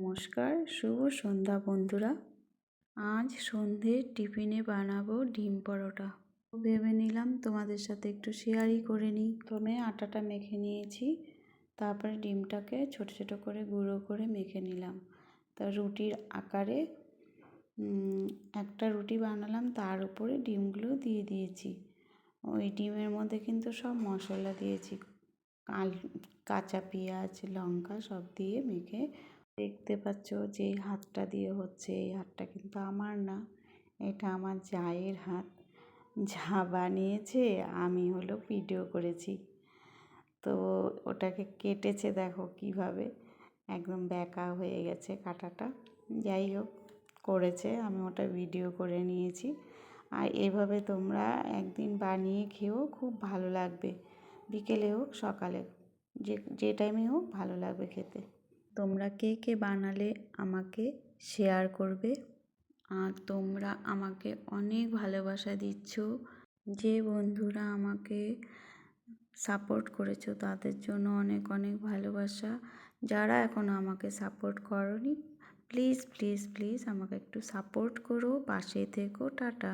নমস্কার, শুভ সন্ধ্যা বন্ধুরা। আজ সন্ধে টিফিনে বানাবো ডিম পরোটা। ভেবে নিলাম তোমাদের সাথে একটু শেয়ারই করে নিই। প্রথমে আটাটা মেখে নিয়েছি, তারপরে ডিমটাকে ছোট ছোট করে গুঁড়ো করে মেখে নিলাম। তা রুটির আকারে একটা রুটি বানালাম, তার উপরে ডিমগুলো দিয়ে দিয়েছি। ওই ডিমের মধ্যে কিন্তু সব মশলা দিয়েছি। কাঁচা পেঁয়াজ, লঙ্কা সব দিয়ে মেখে দেখতে পাচ্ছ যে হাতটা দিয়ে হচ্ছে, এই হাতটা কিন্তু আমার না, এটা আমার জায়ের হাত। যা বানিয়েছে, আমি হলো ভিডিও করেছি। তো ওটাকে কেটেছে দেখো কীভাবে, একদম ব্যাকা হয়ে গেছে কাটাটা। যাই হোক, করেছে, আমি ওটা ভিডিও করে নিয়েছি। আর এভাবে তোমরা একদিন বানিয়ে খেয়েও খুব ভালো লাগবে। বিকেলে হোক, সকালে যে যে টাইমে হোক ভালো লাগবে খেতে। তোমরা কে কে বানালে আমাকে শেয়ার করবে? আর তোমরা আমাকে অনেক ভালোবাসা দিচ্ছ। যে বন্ধুরা আমাকে সাপোর্ট করেছ, তাদের জন্য অনেক অনেক ভালোবাসা। যারা এখনও আমাকে সাপোর্ট করনি প্লিজ প্লিজ প্লিজ আমাকে একটু সাপোর্ট করো। পাশে থেকো, টাটা।